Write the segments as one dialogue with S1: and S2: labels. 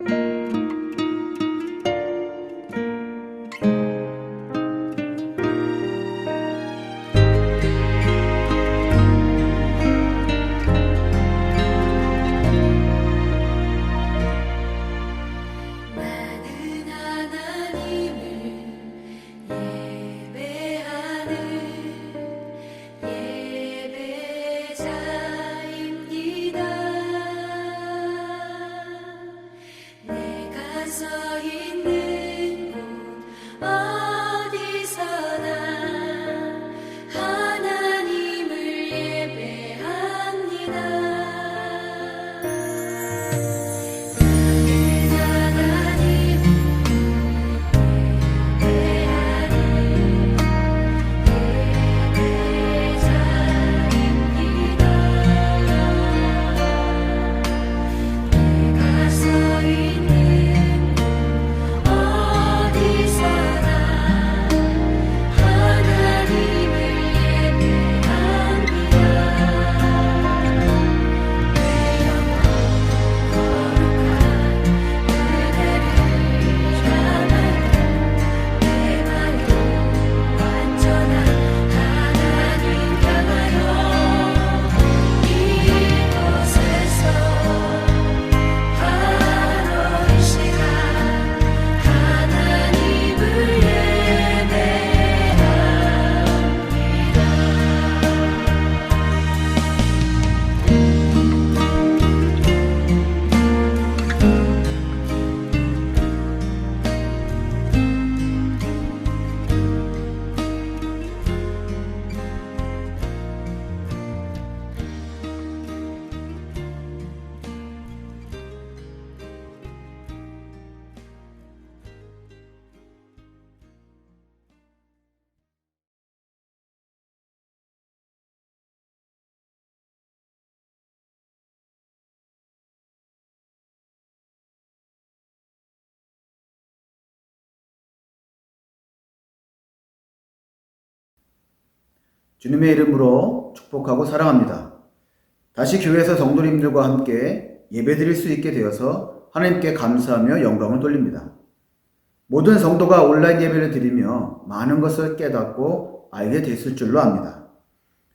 S1: 나는
S2: 주님의 이름으로 축복하고 사랑합니다. 다시 교회에서 성도님들과 함께 예배드릴 수 있게 되어서 하나님께 감사하며 영광을 돌립니다. 모든 성도가 온라인 예배를 드리며 많은 것을 깨닫고 알게 됐을 줄로 압니다.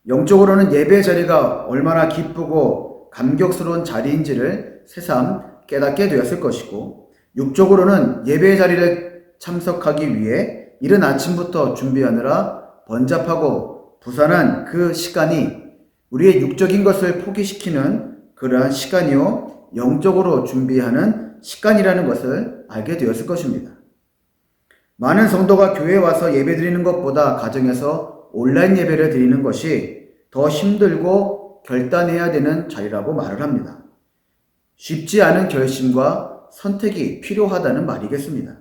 S2: 영적으로는 예배 자리가 얼마나 기쁘고 감격스러운 자리인지를 새삼 깨닫게 되었을 것이고, 육적으로는 예배 자리를 참석하기 위해 이른 아침부터 준비하느라 번잡하고 부산한 그 시간이 우리의 육적인 것을 포기시키는 그러한 시간이요, 영적으로 준비하는 시간이라는 것을 알게 되었을 것입니다. 많은 성도가 교회에 와서 예배 드리는 것보다 가정에서 온라인 예배를 드리는 것이 더 힘들고 결단해야 되는 자리라고 말을 합니다. 쉽지 않은 결심과 선택이 필요하다는 말이겠습니다.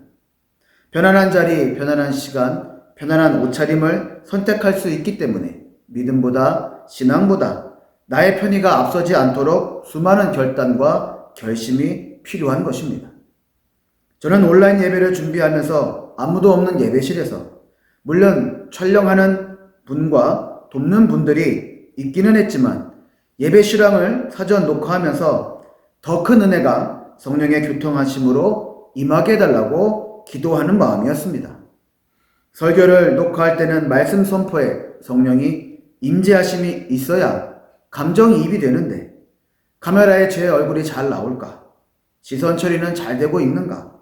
S2: 편안한 자리, 편안한 시간, 편안한 옷차림을 선택할 수 있기 때문에 믿음보다 신앙보다 나의 편의가 앞서지 않도록 수많은 결단과 결심이 필요한 것입니다. 저는 온라인 예배를 준비하면서 아무도 없는 예배실에서 물론 촬영하는 분과 돕는 분들이 있기는 했지만 예배 실황을 사전 녹화하면서 더 큰 은혜가 성령의 교통하심으로 임하게 해달라고 기도하는 마음이었습니다. 설교를 녹화할 때는 말씀 선포에 성령이 임재하심이 있어야 감정이 입이 되는데 카메라에 제 얼굴이 잘 나올까? 시선 처리는 잘 되고 있는가?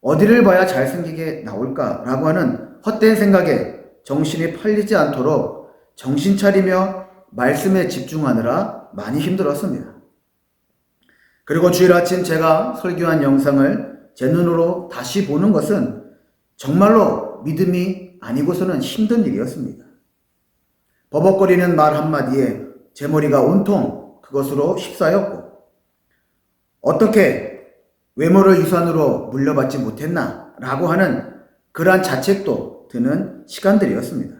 S2: 어디를 봐야 잘생기게 나올까? 라고 하는 헛된 생각에 정신이 팔리지 않도록 정신 차리며 말씀에 집중하느라 많이 힘들었습니다. 그리고 주일 아침 제가 설교한 영상을 제 눈으로 다시 보는 것은 정말로 믿음이 아니고서는 힘든 일이었습니다. 버벅거리는 말 한마디에 제 머리가 온통 그것으로 휩싸였고, 어떻게 외모를 유산으로 물려받지 못했나? 라고 하는 그러한 자책도 드는 시간들이었습니다.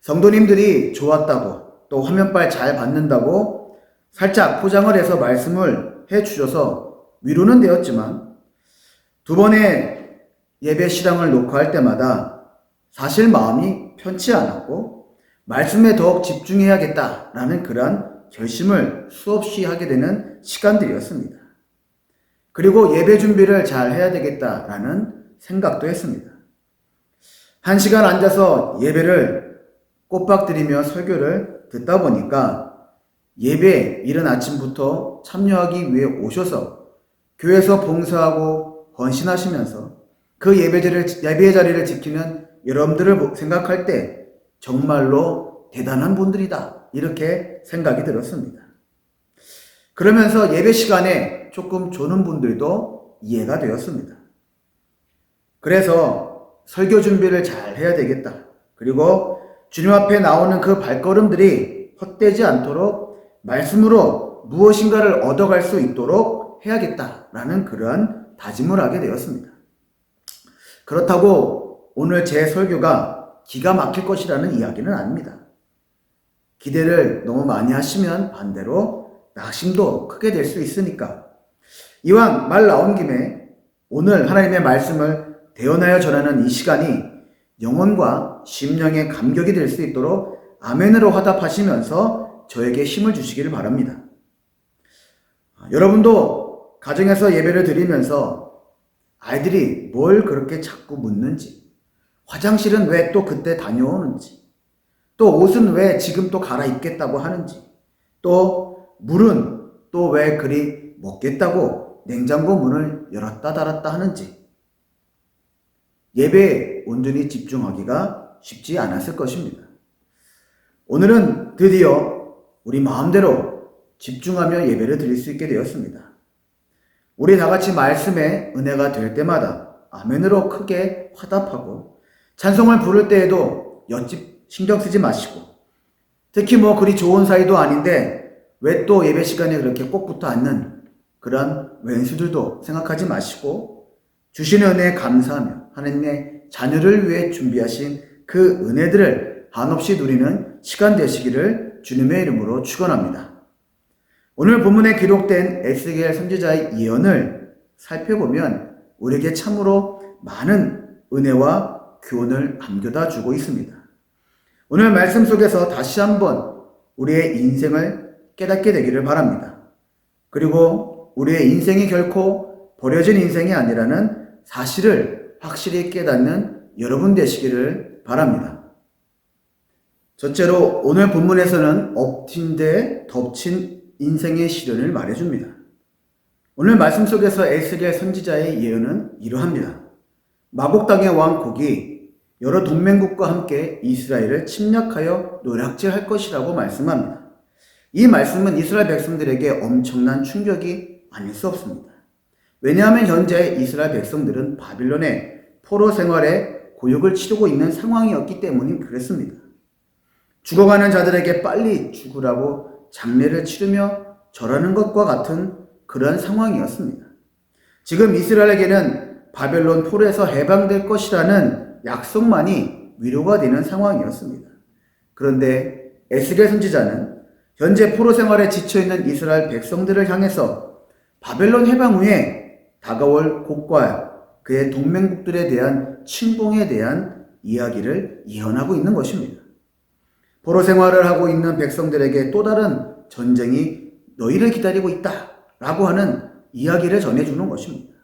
S2: 성도님들이 좋았다고 또 화면빨 잘 받는다고 살짝 포장을 해서 말씀을 해 주셔서 위로는 되었지만 두 번의 예배 시랑을 녹화할 때마다 사실 마음이 편치 않았고 말씀에 더욱 집중해야겠다라는 그러한 결심을 수없이 하게 되는 시간들이었습니다. 그리고 예배 준비를 잘 해야 되겠다라는 생각도 했습니다. 한 시간 앉아서 예배를 꼬박들이며 설교를 듣다 보니까 예배 이른 아침부터 참여하기 위해 오셔서 교회에서 봉사하고 헌신하시면서 그 예배자리를, 예배 자리를 지키는 여러분들을 생각할 때 정말로 대단한 분들이다. 이렇게 생각이 들었습니다. 그러면서 예배 시간에 조금 조는 분들도 이해가 되었습니다. 그래서 설교 준비를 잘 해야 되겠다. 그리고 주님 앞에 나오는 그 발걸음들이 헛되지 않도록 말씀으로 무엇인가를 얻어갈 수 있도록 해야겠다라는 그러한 다짐을 하게 되었습니다. 그렇다고 오늘 제 설교가 기가 막힐 것이라는 이야기는 아닙니다. 기대를 너무 많이 하시면 반대로 낙심도 크게 될 수 있으니까 이왕 말 나온 김에 오늘 하나님의 말씀을 대언하여 전하는 이 시간이 영혼과 심령의 감격이 될 수 있도록 아멘으로 화답하시면서 저에게 힘을 주시기를 바랍니다. 여러분도 가정에서 예배를 드리면서 아이들이 뭘 그렇게 자꾸 묻는지, 화장실은 왜 또 그때 다녀오는지, 또 옷은 왜 지금 또 갈아입겠다고 하는지, 또 물은 또 왜 그리 먹겠다고 냉장고 문을 열었다 닫았다 하는지, 예배에 온전히 집중하기가 쉽지 않았을 것입니다. 오늘은 드디어 우리 마음대로 집중하며 예배를 드릴 수 있게 되었습니다. 우리 다 같이 말씀에 은혜가 될 때마다 아멘으로 크게 화답하고 찬송을 부를 때에도 엿집 신경 쓰지 마시고 특히 뭐 그리 좋은 사이도 아닌데 왜 또 예배 시간에 그렇게 꼭 붙어 앉는 그런 왼수들도 생각하지 마시고 주시는 은혜에 감사하며 하나님의 자녀를 위해 준비하신 그 은혜들을 한없이 누리는 시간 되시기를 주님의 이름으로 축원합니다. 오늘 본문에 기록된 에스겔 선지자의 예언을 살펴보면 우리에게 참으로 많은 은혜와 교훈을 안겨다 주고 있습니다. 오늘 말씀 속에서 다시 한번 우리의 인생을 깨닫게 되기를 바랍니다. 그리고 우리의 인생이 결코 버려진 인생이 아니라는 사실을 확실히 깨닫는 여러분 되시기를 바랍니다. 첫째로 오늘 본문에서는 엎친 데 덮친 인생의 시련을 말해줍니다. 오늘 말씀 속에서 에스겔 선지자의 예언은 이러합니다. 마곡 땅의 왕 곡이 여러 동맹국과 함께 이스라엘을 침략하여 노략질할 것이라고 말씀합니다. 이 말씀은 이스라엘 백성들에게 엄청난 충격이 아닐 수 없습니다. 왜냐하면 현재 이스라엘 백성들은 바빌론의 포로 생활에 고역을 치르고 있는 상황이었기 때문인 그랬습니다. 죽어가는 자들에게 빨리 죽으라고 장례를 치르며 절하는 것과 같은 그러한 상황이었습니다. 지금 이스라엘에게는 바벨론 포로에서 해방될 것이라는 약속만이 위로가 되는 상황이었습니다. 그런데 에스겔 선지자는 현재 포로 생활에 지쳐 있는 이스라엘 백성들을 향해서 바벨론 해방 후에 다가올 곡과 그의 동맹국들에 대한 침공에 대한 이야기를 예언하고 있는 것입니다. 포로 생활을 하고 있는 백성들에게 또 다른 전쟁이 너희를 기다리고 있다 라고 하는 이야기를 전해주는 것입니다.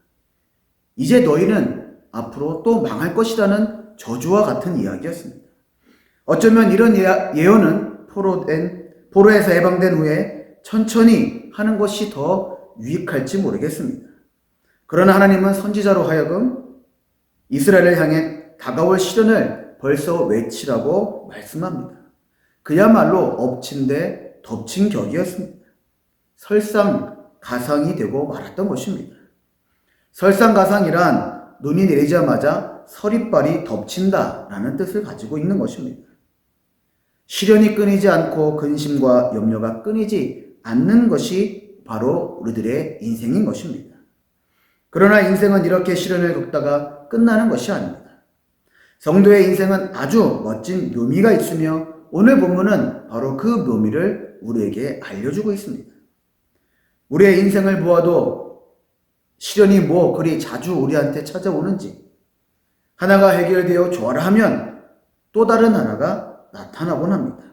S2: 이제 너희는 앞으로 또 망할 것이라는 저주와 같은 이야기였습니다. 어쩌면 이런 예언은 포로된, 포로에서 해방된 후에 천천히 하는 것이 더 유익할지 모르겠습니다. 그러나 하나님은 선지자로 하여금 이스라엘을 향해 다가올 시련을 벌써 외치라고 말씀합니다. 그야말로 엎친 데 덮친 격이었습니다. 설상 가상이 되고 말았던 것입니다. 설상 가상이란 눈이 내리자마자 서리빨이 덮친다라는 뜻을 가지고 있는 것입니다. 시련이 끊이지 않고 근심과 염려가 끊이지 않는 것이 바로 우리들의 인생인 것입니다. 그러나 인생은 이렇게 시련을 겪다가 끝나는 것이 아닙니다. 성도의 인생은 아주 멋진 묘미가 있으며 오늘 본문은 바로 그 묘미를 우리에게 알려주고 있습니다. 우리의 인생을 보아도 시련이 뭐 그리 자주 우리한테 찾아오는지 하나가 해결되어 좋아라 하면 또 다른 하나가 나타나곤 합니다.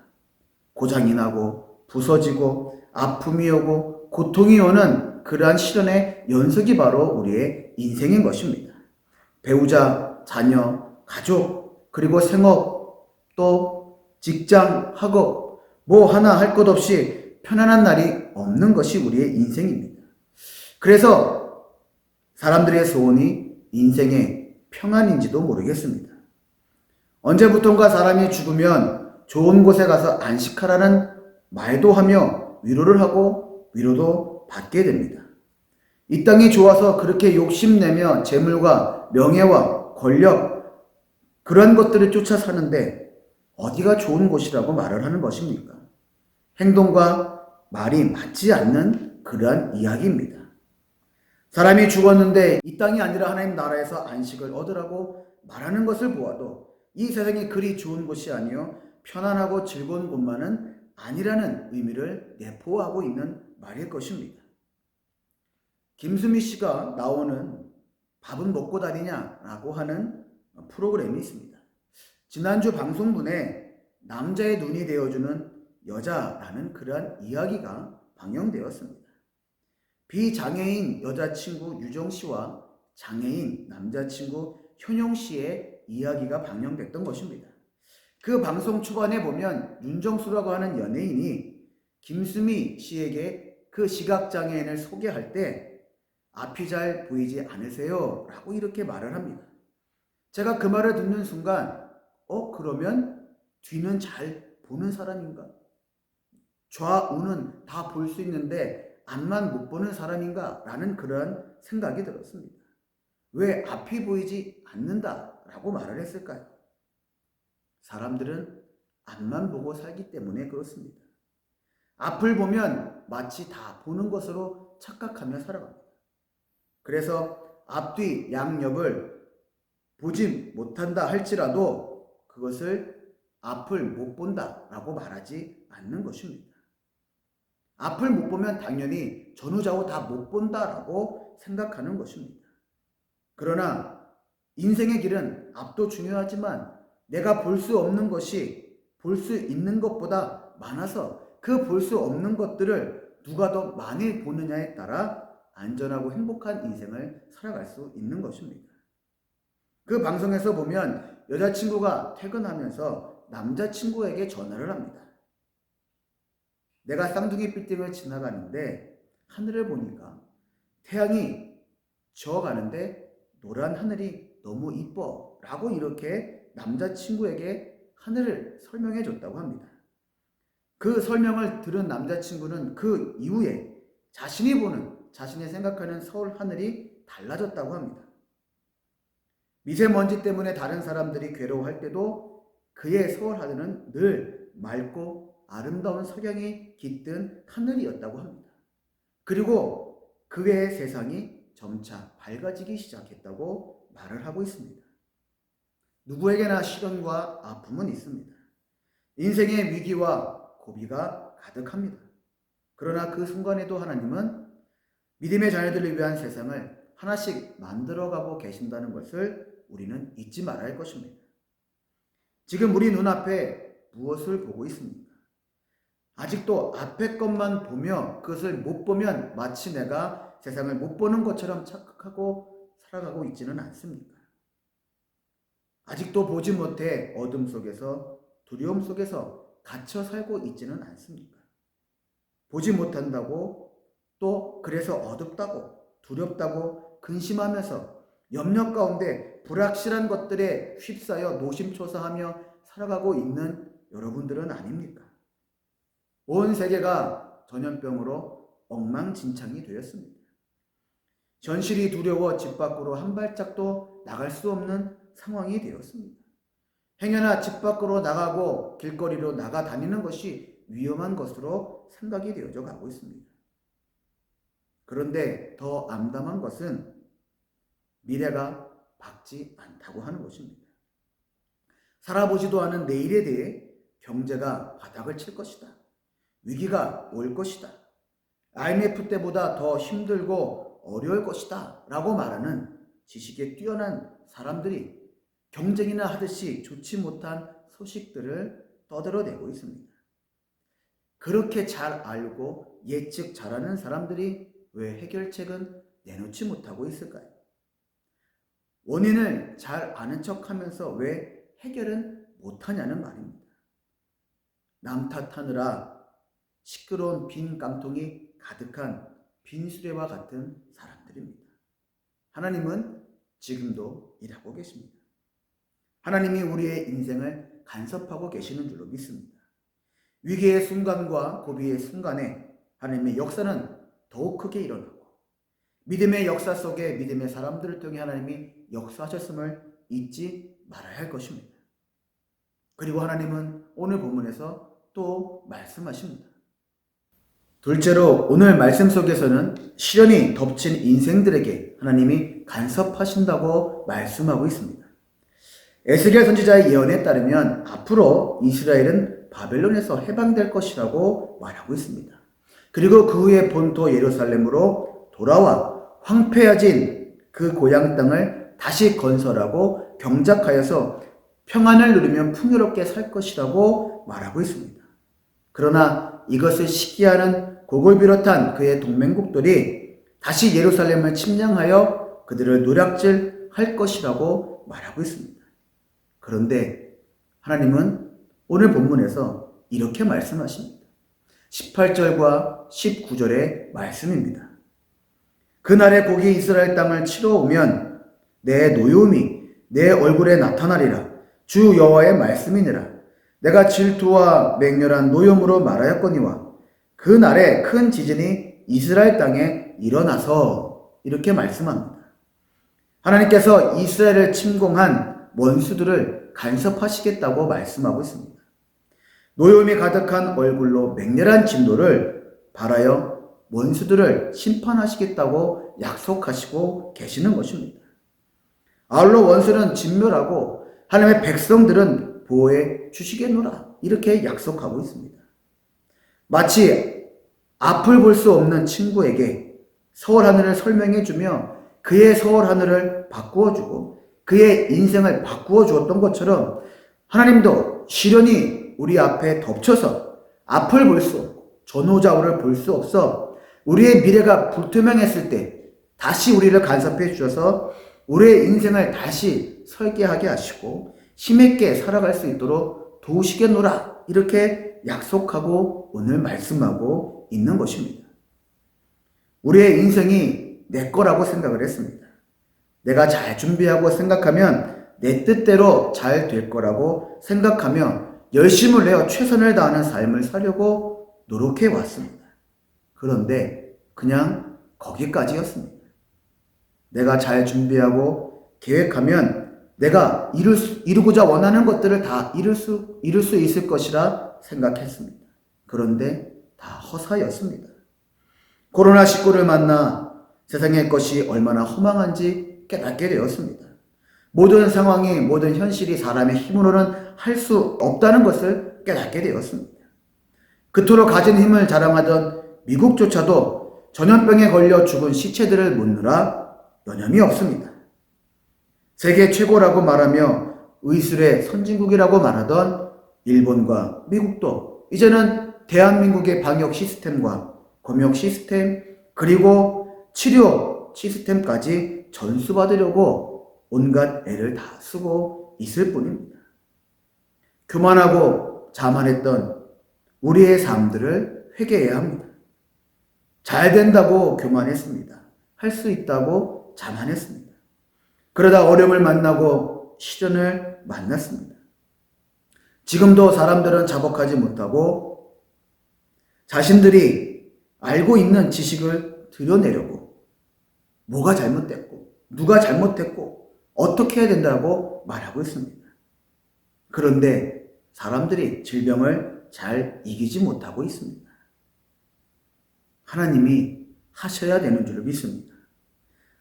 S2: 고장이 나고 부서지고 아픔이 오고 고통이 오는 그러한 시련의 연속이 바로 우리의 인생인 것입니다. 배우자, 자녀, 가족, 그리고 생업, 또 직장, 학업, 뭐 하나 할 것 없이 편안한 날이 없는 것이 우리의 인생입니다. 그래서 사람들의 소원이 인생의 평안인지도 모르겠습니다. 언제부턴가 사람이 죽으면 좋은 곳에 가서 안식하라는 말도 하며 위로를 하고 위로도 받게 됩니다. 이 땅이 좋아서 그렇게 욕심내며 재물과 명예와 권력 그런 것들을 쫓아 사는데 어디가 좋은 곳이라고 말을 하는 것입니까? 행동과 말이 맞지 않는 그러한 이야기입니다. 사람이 죽었는데 이 땅이 아니라 하나님 나라에서 안식을 얻으라고 말하는 것을 보아도 이 세상이 그리 좋은 곳이 아니요 편안하고 즐거운 곳만은 아니라는 의미를 내포하고 있는 말일 것입니다. 김수미 씨가 나오는 밥은 먹고 다니냐라고 하는 프로그램이 있습니다. 지난주 방송분에 남자의 눈이 되어주는 여자라는 그러한 이야기가 방영되었습니다. 비장애인 여자친구 유정 씨와 장애인 남자친구 현용 씨의 이야기가 방영됐던 것입니다. 그 방송 초반에 보면 윤정수라고 하는 연예인이 김수미 씨에게 그 시각장애인을 소개할 때 앞이 잘 보이지 않으세요? 라고 이렇게 말을 합니다. 제가 그 말을 듣는 순간, 어, 그러면 뒤는 잘 보는 사람인가? 좌우는 다 볼 수 있는데 앞만 못 보는 사람인가? 라는 그런 생각이 들었습니다. 왜 앞이 보이지 않는다? 라고 말을 했을까요? 사람들은 앞만 보고 살기 때문에 그렇습니다. 앞을 보면 마치 다 보는 것으로 착각하며 살아갑니다. 그래서 앞뒤 양옆을 보지 못한다 할지라도 그것을 앞을 못 본다라고 말하지 않는 것입니다. 앞을 못 보면 당연히 전후좌우 다 못 본다라고 생각하는 것입니다. 그러나 인생의 길은 앞도 중요하지만 내가 볼 수 없는 것이 볼 수 있는 것보다 많아서 그 볼 수 없는 것들을 누가 더 많이 보느냐에 따라 안전하고 행복한 인생을 살아갈 수 있는 것입니다. 그 방송에서 보면 여자친구가 퇴근하면서 남자친구에게 전화를 합니다. 내가 쌍둥이 빌딩을 지나가는데 하늘을 보니까 태양이 져가는데 노란 하늘이 너무 이뻐 라고 이렇게 남자친구에게 하늘을 설명해 줬다고 합니다. 그 설명을 들은 남자친구는 그 이후에 자신이 보는 자신이 생각하는 서울 하늘이 달라졌다고 합니다. 미세먼지 때문에 다른 사람들이 괴로워할 때도 그의 서울 하늘은 늘 맑고 아름다운 석양이 깃든 하늘이었다고 합니다. 그리고 그의 세상이 점차 밝아지기 시작했다고 말을 하고 있습니다. 누구에게나 시련과 아픔은 있습니다. 인생의 위기와 고비가 가득합니다. 그러나 그 순간에도 하나님은 믿음의 자녀들을 위한 세상을 하나씩 만들어가고 계신다는 것을 우리는 잊지 말아야 할 것입니다. 지금 우리 눈앞에 무엇을 보고 있습니까? 아직도 앞의 것만 보며 그것을 못 보면 마치 내가 세상을 못 보는 것처럼 착각하고 살아가고 있지는 않습니까? 아직도 보지 못해 어둠 속에서 두려움 속에서 갇혀 살고 있지는 않습니까? 보지 못한다고 또 그래서 어둡다고 두렵다고 근심하면서 염려 가운데 불확실한 것들에 휩싸여 노심초사하며 살아가고 있는 여러분들은 아닙니까? 온 세계가 전염병으로 엉망진창이 되었습니다. 현실이 두려워 집 밖으로 한 발짝도 나갈 수 없는 상황이 되었습니다. 행여나 집 밖으로 나가고 길거리로 나가 다니는 것이 위험한 것으로 생각이 되어져 가고 있습니다. 그런데 더 암담한 것은 미래가 밝지 않다고 하는 것입니다. 살아보지도 않은 내일에 대해 경제가 바닥을 칠 것이다. 위기가 올 것이다. IMF 때보다 더 힘들고 어려울 것이다. 라고 말하는 지식에 뛰어난 사람들이 경쟁이나 하듯이 좋지 못한 소식들을 떠들어내고 있습니다. 그렇게 잘 알고 예측 잘하는 사람들이 왜 해결책은 내놓지 못하고 있을까요? 원인을 잘 아는 척 하면서 왜 해결은 못하냐는 말입니다. 남 탓하느라 시끄러운 빈 깡통이 가득한 빈수레와 같은 사람들입니다. 하나님은 지금도 일하고 계십니다. 하나님이 우리의 인생을 간섭하고 계시는 줄로 믿습니다. 위기의 순간과 고비의 순간에 하나님의 역사는 더욱 크게 일어나고 믿음의 역사 속에 믿음의 사람들을 통해 하나님이 역사하셨음을 잊지 말아야 할 것입니다. 그리고 하나님은 오늘 본문에서 또 말씀하십니다. 둘째로 오늘 말씀 속에서는 시련이 덮친 인생들에게 하나님이 간섭하신다고 말씀하고 있습니다. 에스겔 선지자의 예언에 따르면 앞으로 이스라엘은 바벨론에서 해방될 것이라고 말하고 있습니다. 그리고 그 후에 본토 예루살렘으로 돌아와 황폐해진 그 고향 땅을 다시 건설하고 경작하여서 평안을 누리며 풍요롭게 살 것이라고 말하고 있습니다. 그러나 이것을 시기하는 곡을 비롯한 그의 동맹국들이 다시 예루살렘을 침략하여 그들을 노략질 할 것이라고 말하고 있습니다. 그런데 하나님은 오늘 본문에서 이렇게 말씀하십니다. 18절과 19절의 말씀입니다. 그날에 복이 이스라엘 땅을 치러 오면 내 노여움이 내 얼굴에 나타나리라. 주 여호와의 말씀이니라. 내가 질투와 맹렬한 노염으로 말하였거니와 그 날에 큰 지진이 이스라엘 땅에 일어나서 이렇게 말씀합니다. 하나님께서 이스라엘을 침공한 원수들을 간섭하시겠다고 말씀하고 있습니다. 노염이 가득한 얼굴로 맹렬한 진노를 발하여 원수들을 심판하시겠다고 약속하시고 계시는 것입니다. 아울러 원수는 진멸하고 하나님의 백성들은 보호해 주시겠노라 이렇게 약속하고 있습니다. 마치 앞을 볼 수 없는 친구에게 서울 하늘을 설명해 주며 그의 서울 하늘을 바꾸어 주고 그의 인생을 바꾸어 주었던 것처럼 하나님도 시련이 우리 앞에 덮쳐서 앞을 볼 수 없고 전후좌우를 볼 수 없어 우리의 미래가 불투명했을 때 다시 우리를 간섭해 주셔서 우리의 인생을 다시 설계하게 하시고 힘있게 살아갈 수 있도록 도우시겠노라 이렇게 약속하고 오늘 말씀하고 있는 것입니다. 우리의 인생이 내 거라고 생각을 했습니다. 내가 잘 준비하고 생각하면 내 뜻대로 잘 될 거라고 생각하며 열심을 내어 최선을 다하는 삶을 살려고 노력해 왔습니다. 그런데 그냥 거기까지였습니다. 내가 잘 준비하고 계획하면 내가 이룰 수, 이루고자 원하는 것들을 다 이룰 수, 이룰 수 있을 것이라 생각했습니다. 그런데 다 허사였습니다. 코로나19를 만나 세상의 것이 얼마나 허망한지 깨닫게 되었습니다. 모든 상황이, 모든 현실이 사람의 힘으로는 할 수 없다는 것을 깨닫게 되었습니다. 그토록 가진 힘을 자랑하던 미국조차도 전염병에 걸려 죽은 시체들을 묻느라 여념이 없습니다. 세계 최고라고 말하며 의술의 선진국이라고 말하던 일본과 미국도 이제는 대한민국의 방역 시스템과 검역 시스템 그리고 치료 시스템까지 전수받으려고 온갖 애를 다 쓰고 있을 뿐입니다. 교만하고 자만했던 우리의 삶들을 회개해야 합니다. 잘 된다고 교만했습니다. 할 수 있다고 자만했습니다. 그러다 어려움을 만나고 시련을 만났습니다. 지금도 사람들은 자복하지 못하고 자신들이 알고 있는 지식을 드러내려고 뭐가 잘못됐고 누가 잘못했고 어떻게 해야 된다고 말하고 있습니다. 그런데 사람들이 질병을 잘 이기지 못하고 있습니다. 하나님이 하셔야 되는 줄을 믿습니다.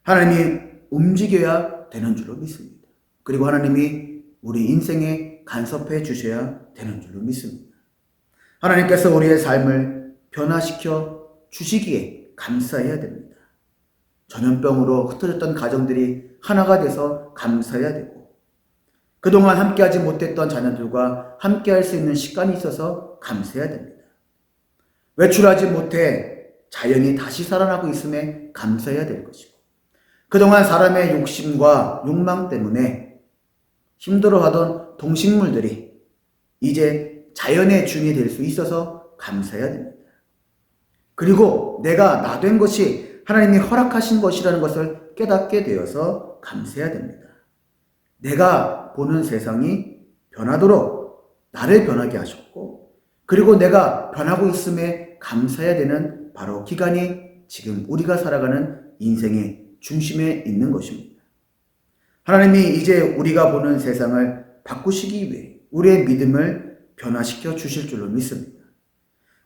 S2: 하나님이 움직여야 되는 줄로 믿습니다. 그리고 하나님이 우리 인생에 간섭해 주셔야 되는 줄로 믿습니다. 하나님께서 우리의 삶을 변화시켜 주시기에 감사해야 됩니다. 전염병으로 흩어졌던 가정들이 하나가 돼서 감사해야 되고, 그동안 함께하지 못했던 자녀들과 함께할 수 있는 시간이 있어서 감사해야 됩니다. 외출하지 못해 자연이 다시 살아나고 있음에 감사해야 될 것이고 그동안 사람의 욕심과 욕망 때문에 힘들어하던 동식물들이 이제 자연의 주인이 될 수 있어서 감사해야 됩니다. 그리고 내가 나 된 것이 하나님이 허락하신 것이라는 것을 깨닫게 되어서 감사해야 됩니다. 내가 보는 세상이 변하도록 나를 변하게 하셨고, 그리고 내가 변하고 있음에 감사해야 되는 바로 기간이 지금 우리가 살아가는 인생의 중심에 있는 것입니다. 하나님이 이제 우리가 보는 세상을 바꾸시기 위해 우리의 믿음을 변화시켜 주실 줄로 믿습니다.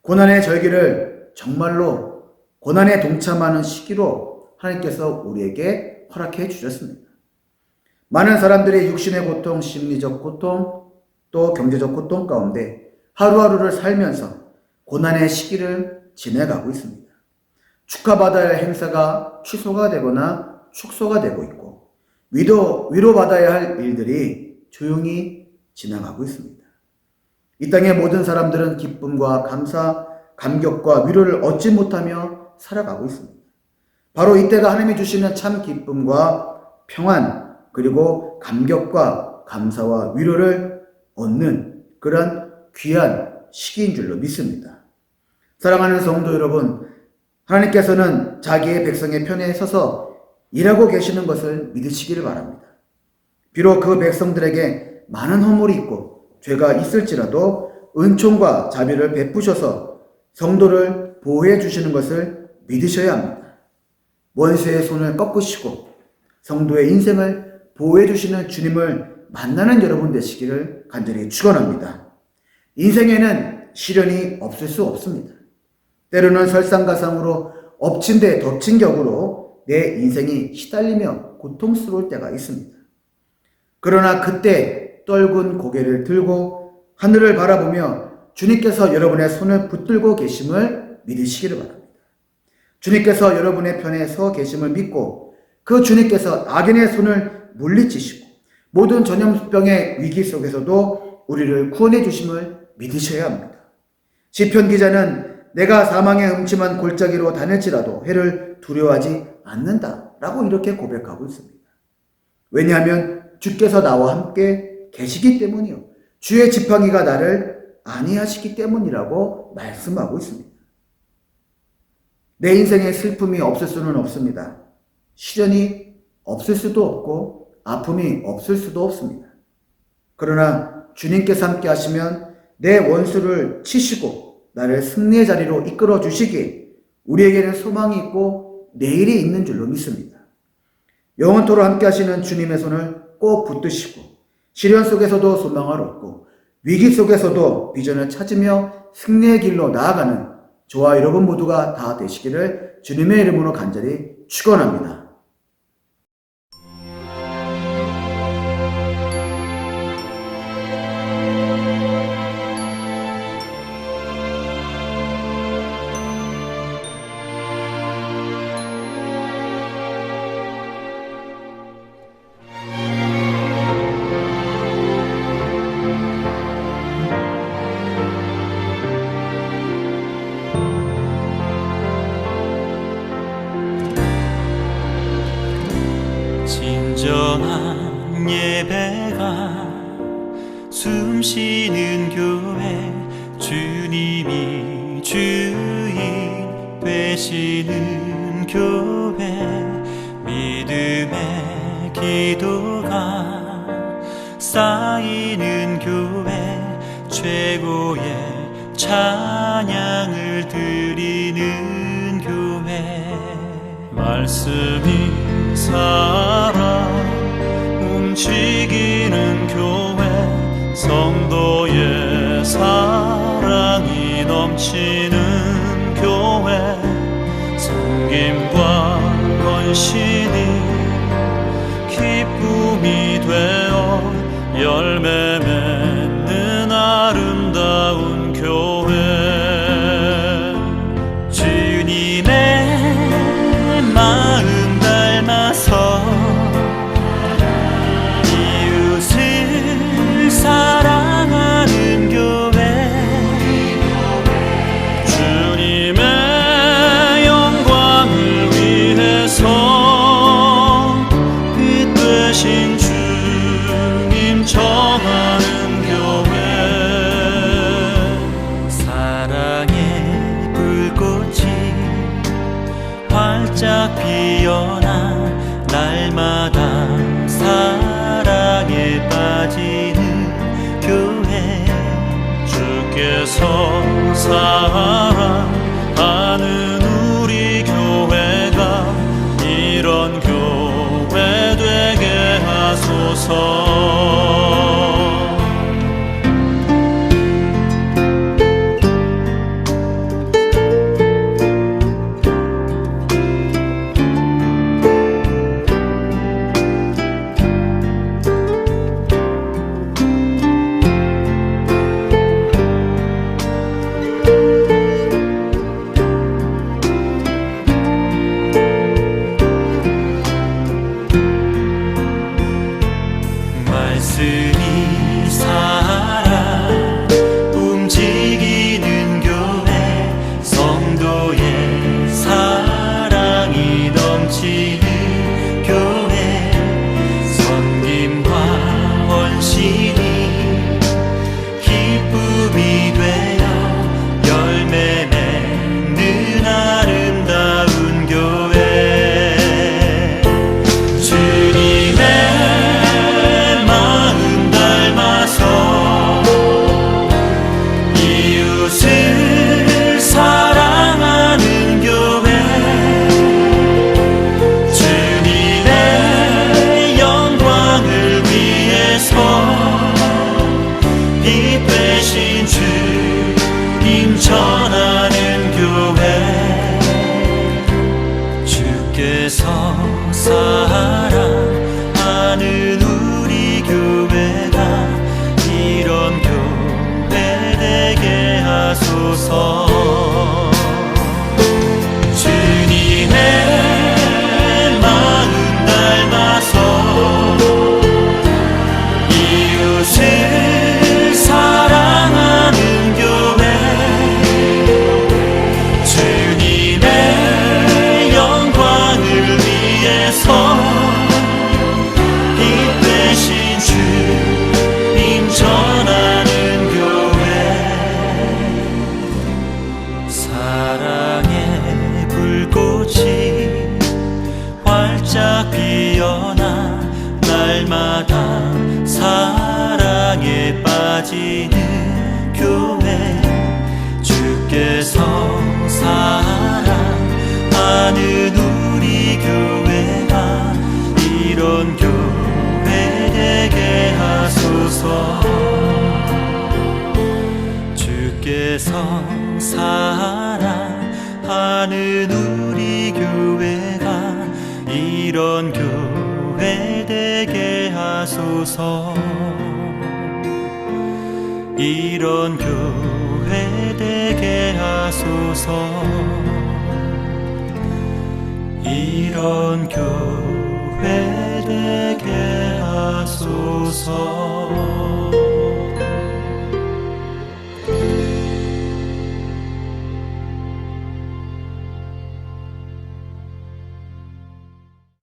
S2: 고난의 절기를 정말로 고난에 동참하는 시기로 하나님께서 우리에게 허락해 주셨습니다. 많은 사람들이 육신의 고통, 심리적 고통, 또 경제적 고통 가운데 하루하루를 살면서 고난의 시기를 지내가고 있습니다. 축하받아야 할 행사가 취소가 되거나 축소가 되고 있고, 위도, 위로받아야 할 일들이 조용히 지나가고 있습니다. 이 땅의 모든 사람들은 기쁨과 감사, 감격과 위로를 얻지 못하며 살아가고 있습니다. 바로 이때가 하나님이 주시는 참 기쁨과 평안, 그리고 감격과 감사와 위로를 얻는 그런 귀한 시기인 줄로 믿습니다. 사랑하는 성도 여러분, 하나님께서는 자기의 백성의 편에 서서 일하고 계시는 것을 믿으시기를 바랍니다. 비록 그 백성들에게 많은 허물이 있고 죄가 있을지라도 은총과 자비를 베푸셔서 성도를 보호해 주시는 것을 믿으셔야 합니다. 원수의 손을 꺾으시고 성도의 인생을 보호해 주시는 주님을 만나는 여러분 되시기를 간절히 축원합니다. 인생에는 시련이 없을 수 없습니다. 때로는 설상가상으로 엎친 데 덮친 격으로 내 인생이 시달리며 고통스러울 때가 있습니다. 그러나 그때 떨군 고개를 들고 하늘을 바라보며 주님께서 여러분의 손을 붙들고 계심을 믿으시기를 바랍니다. 주님께서 여러분의 편에 서 계심을 믿고 그 주님께서 악인의 손을 물리치시고 모든 전염병의 위기 속에서도 우리를 구원해 주심을 믿으셔야 합니다. 시편 기자는 내가 사망의 음침한 골짜기로 다닐지라도 해를 두려워하지 않는다 라고 이렇게 고백하고 있습니다. 왜냐하면 주께서 나와 함께 계시기 때문이요. 주의 지팡이가 나를 안위하시기 때문이라고 말씀하고 있습니다. 내 인생에 슬픔이 없을 수는 없습니다. 시련이 없을 수도 없고 아픔이 없을 수도 없습니다. 그러나 주님께서 함께 하시면 내 원수를 치시고 나를 승리의 자리로 이끌어 주시기에 우리에게는 소망이 있고 내일이 있는 줄로 믿습니다. 영원토로 함께 하시는 주님의 손을 꼭 붙드시고 시련 속에서도 소망을 얻고 위기 속에서도 비전을 찾으며 승리의 길로 나아가는 저와 여러분 모두가 다 되시기를 주님의 이름으로 간절히 축원합니다.
S3: 활짝 피어나 날마다 사랑에 빠지는 교회 주께서 사랑 있으니 사 주께서 성령 사랑하는 우리 교회가 이런 교회 되게 하소서. 이런 교회 되게 하소서. 이런 교회 되게 하소서.